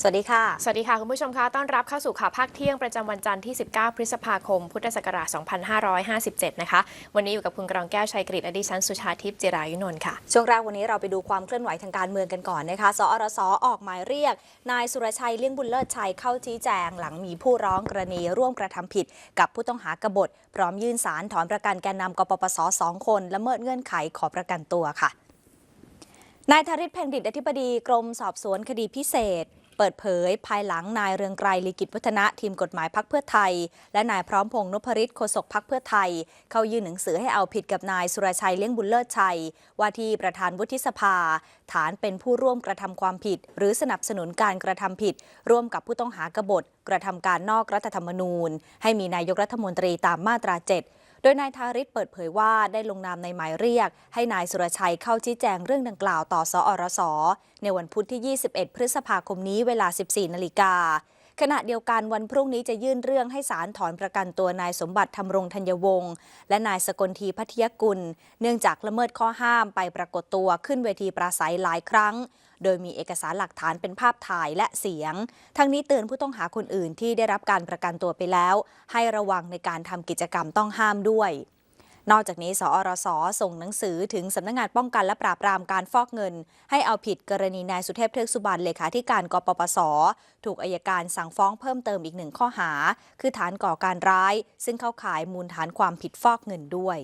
สวัสดีค่ะ สวัสดีค่ะคุณผู้ชมคะต้อนรับเข้าสู่ข่าวภาคเที่ยงประจำวันจันทร์ที่ 19 พฤษภาคม พุทธศักราช 2557 นะคะ วันนี้อยู่กับคุณกรองแก้วชัยกฤษและดิฉันสุชาทิพย์จิรายุนนท์ค่ะ ช่วงแรกวันนี้เราไปดูความเคลื่อนไหวทางการเมืองกันก่อนนะคะสอรสออกหมายเรียก นายสุรชัยเลี่ยงบุญเลิศชัยเข้าชี้แจง หลังมีผู้ร้องกรณีร่วมกระทำผิด กับผู้ต้องหากบฏ พร้อมยื่นสารถอนประกันแกนนำกปปสสองคนละเมิดเงื่อนไขขอประกันตัวค่ะนายธริศเพ่งดิตอธิบดีกรมสอบสวนคดีพิเศษ เปิดเผยภายหลังนายเรืองไกรลีกิจวัฒนะทีมกฎหมายพักเพื่อไทย และนายพร้อมพงษ์นพริตโฆษกพักเพื่อไทย เข้ายื่นหนังสือให้เอาผิดกับนายสุรชัยเลี้ยงบุญเลิศชัย ว่าที่ประธานวุฒิสภา ฐานเป็นผู้ร่วมกระทำความผิด หรือสนับสนุนการกระทำผิด ร่วมกับผู้ต้องหากบฏ กระทำการนอกรัฐธรรมนูญ ให้มีนายกรัฐมนตรีตามมาตรา 7 โดยนายทาริศเปิดเผยว่าได้ลงนามในหมายเรียก ให้นายสุรชัยเข้าชี้แจงเรื่องดังกล่าวต่อสอรสในวันพุธที่ 21 พฤษภาคมนี้เวลา 14 นาฬิกา ขณะเดียวกันวันพรุ่งนี้จะยื่นเรื่องให้ศาลถอนประกันตัวนายสมบัติธรรมรงธัญวงศ์และนายสกลทีพัทยกุล เนื่องจากละเมิดข้อห้ามไปปรากฏตัวขึ้นเวทีปราศัยหลายครั้ง โดยมีเอกสารหลักฐานเป็นภาพถ่ายและเสียง ทั้งนี้เตือนผู้ต้องหาคนอื่นที่ได้รับการประกันตัวไปแล้ว ให้ระวังในการทำกิจกรรมต้องห้ามด้วย นอกจากนี้ สอรสส่งหนังสือถึงสำนักงานป้องกันและปราบปรามการฟอกเงิน ให้เอาผิดกรณีนายสุเทพเทือกสุบรรณเลขาธิการกปปส ถูกอายการสั่งฟ้องเพิ่มเติมอีกหนึ่งข้อหา คือฐานก่อการร้าย ซึ่งเข้าข่ายมูลฐานความผิดฟอกเงินด้วย